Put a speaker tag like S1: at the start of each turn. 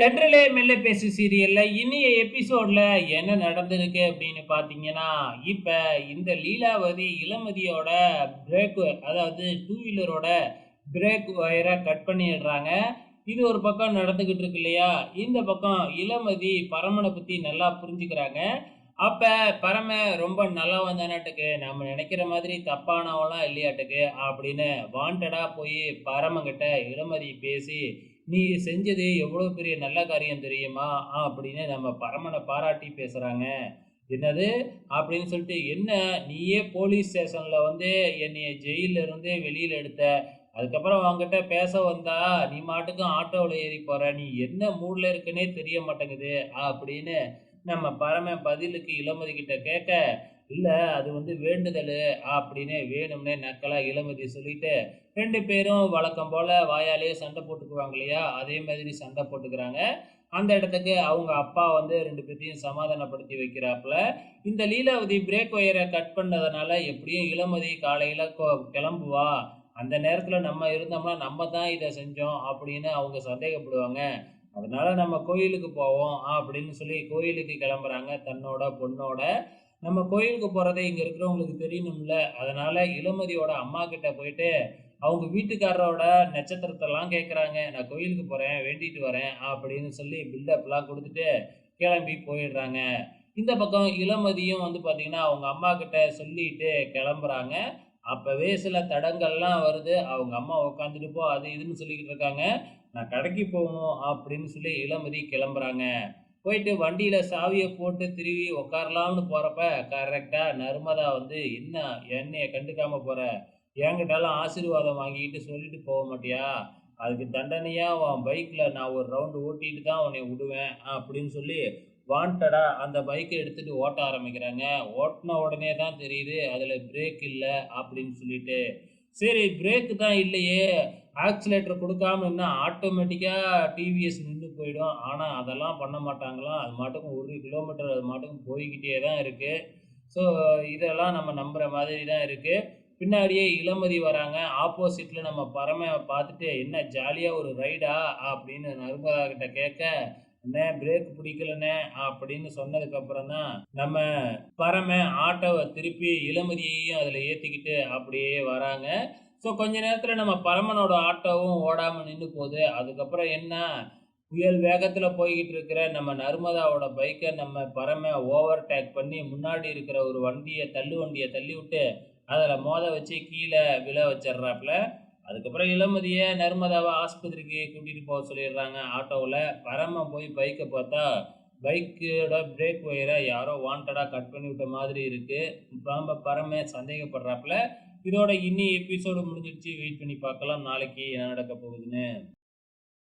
S1: தென்றலே மெல்ல பேசு சீரியல்ல இனிய எபிசோட்ல என்ன நடந்திருக்கு அப்படின்னு பார்த்தீங்கன்னா, இப்ப இந்த லீலாவதி இளமதியோட பிரேக் அதாவது டூ வீலரோட பிரேக் ஒயரை கட் பண்ணிடுறாங்க. இது ஒரு பக்கம் நடந்துகிட்டு இருக்கு இல்லையா? இந்த பக்கம் இளமதி பரமனை பத்தி நல்லா புரிஞ்சுக்கிறாங்க. அப்ப பரம ரொம்ப நல்லா வந்தானாட்டுக்கு நம்ம நினைக்கிற மாதிரி தப்பானவெல்லாம் இல்லையாட்டுக்கு அப்படின்னு வாண்டடா போய் பரமங்கிட்ட இளமதி பேசி, "நீ செஞ்சது எவ்வளோ பெரிய நல்ல காரியம் தெரியுமா?" அப்படின்னு நம்ம பரமனை பாராட்டி பேசுகிறாங்க "என்னது?" அப்படின்னு சொல்லிட்டு, "என்ன நீயே போலீஸ் ஸ்டேஷனில் வந்து என்னைய ஜெயிலில் இருந்து வெளியில் எடுத்த. அதுக்கப்புறம் அவங்ககிட்ட பேச வந்தா, நீ மாட்டுக்கும் ஆட்டோவில் ஏறி போகிற நீ என்ன மூடில் இருக்குன்னே தெரிய மாட்டேங்குது." அப்படின்னு நம்ம பரமன் பதிலுக்கு இளமதி கிட்ட கேட்க, இல்லை அது வந்து வேண்டுதல் அப்படின்னு வேணும்னே நக்கலா இளமதி சொல்லிட்டு, ரெண்டு பேரும் வழக்கம் போல் வாயாலேயே சண்டை போட்டுக்குவாங்க இல்லையா? அதே மாதிரி சண்டை போட்டுக்கிறாங்க. அந்த இடத்துக்கு அவங்க அப்பா வந்து ரெண்டு பேர்த்தையும் சமாதானப்படுத்தி வைக்கிறாப்புல. இந்த லீலாவதி பிரேக் ஒயரை கட் பண்ணதுனால எப்படியும் இளமதி காலையில் கிளம்புவா. அந்த நேரத்தில் நம்ம இருந்தோம்னா, நம்ம தான் இதை செஞ்சோம் அப்படின்னு அவங்க சந்தேகப்படுவாங்க. அதனால நம்ம கோயிலுக்கு போவோம் அப்படின்னு சொல்லி கோயிலுக்கு கிளம்புறாங்க தன்னோட பொண்ணோட. நம்ம கோயிலுக்கு போகிறதே இங்கே இருக்கிறவங்களுக்கு தெரியணும்ல. அதனால் இளமதியோட அம்மாகிட்ட போயிட்டு, அவங்க வீட்டுக்காரரோட நட்சத்திரத்தெல்லாம் கேட்குறாங்க. "நான் கோயிலுக்கு போகிறேன் வேண்டிட்டு வரேன்" அப்படின்னு சொல்லி பில்டப்லாம் கொடுத்துட்டு கிளம்பி போயிடுறாங்க. இந்த பக்கம் இளமதியும் வந்து பார்த்திங்கன்னா அவங்க அம்மாகிட்ட சொல்லிட்டு கிளம்புறாங்க. அப்போவே சில தடங்கள்லாம் வருது. அவங்க அம்மா உட்காந்துட்டு போ அது இதுன்னு சொல்லிக்கிட்டு இருக்காங்க. "நான் கடைக்கு போகணும்" அப்படின்னு சொல்லி இளமதி கிளம்புறாங்க. போயிட்டு வண்டியில் சாவியை போட்டு திருவி உட்காரலாம்னு போகிறப்ப கரெக்டாக நர்மதா வந்து, "என்ன என்னைய கண்டுக்காமல் போகிற என்கிட்டலாம் ஆசீர்வாதம் வாங்கிக்கிட்டு சொல்லிட்டு போக மாட்டியா? அதுக்கு தண்டனையாக உன் பைக்கில் நான் ஒரு ரவுண்டு ஓட்டிட்டு தான் உன்னைய விடுவேன்" அப்படின்னு சொல்லி வாண்டடாக அந்த பைக்கை எடுத்துகிட்டு ஓட்ட ஆரம்பிக்கிறாங்க. ஓட்டுன உடனே தான் தெரியுது, அதில் பிரேக் இல்லை அப்படின்னு சொல்லிட்டு. சரி பிரேக் தான் இல்லையே, ஆக்சிலேட்டர் கொடுக்காம என்ன ஆட்டோமேட்டிக்காக டிவிஎஸ் நின்று போயிடும். ஆனால் அதெல்லாம் பண்ண மாட்டாங்களாம். அது மாட்டுக்கும் ஒரு கிலோமீட்டர் அது மாட்டுக்கும் போய்க்கிட்டே தான் இருக்குது ஸோ இதெல்லாம் நம்ம நம்புகிற மாதிரி தான் இருக்குது பின்னாடியே இளமதி வராங்க. ஆப்போசிட்டில் நம்ம பறமை பார்த்துட்டு, "என்ன ஜாலியாக ஒரு ரைடா?" அப்படின்னு நர்மதா கிட்ட கேட்க, "அண்ணே பிரேக் பிடிக்கலண்ணே" அப்படின்னு சொன்னதுக்கப்புறம் தான் நம்ம பரம ஆட்டோவை திருப்பி இளமதியையும் அதில் ஏற்றிக்கிட்டு அப்படியே வராங்க. ஸோ கொஞ்ச நேரத்தில் நம்ம பரமனோட ஆட்டோவும் ஓடாமல் நின்று போகுது. அதுக்கப்புறம் என்ன, புயல் வேகத்தில் போய்கிட்டு இருக்கிற நம்ம நர்மதாவோட பைக்கை நம்ம பரமன் ஓவர்டேக் பண்ணி முன்னாடி இருக்கிற ஒரு வண்டியை தள்ளு வண்டிய தள்ளிவிட்டு, அதில் மோத வச்சு கீழே விழ வச்சிட்றாப்புல. அதுக்கப்புறம் இளமதிய, நர்மதாவை ஆஸ்பத்திரிக்கு கூட்டிட்டு போக சொல்லிடுறாங்க ஆட்டோவில் பரம போய் பைக்கை பார்த்தா, பைக்கோட பிரேக் ஒயரை யாரோ வாண்டடாக கட் பண்ணி விட்ட மாதிரி இருக்குது ரொம்ப பரம சந்தேகப்படுறாப்புல. இதோட இன்னி எபிசோடு முடிஞ்சிடுச்சு. வெயிட் பண்ணி பார்க்கலாம் நாளைக்கு என்ன நடக்க போகுதுன்னு.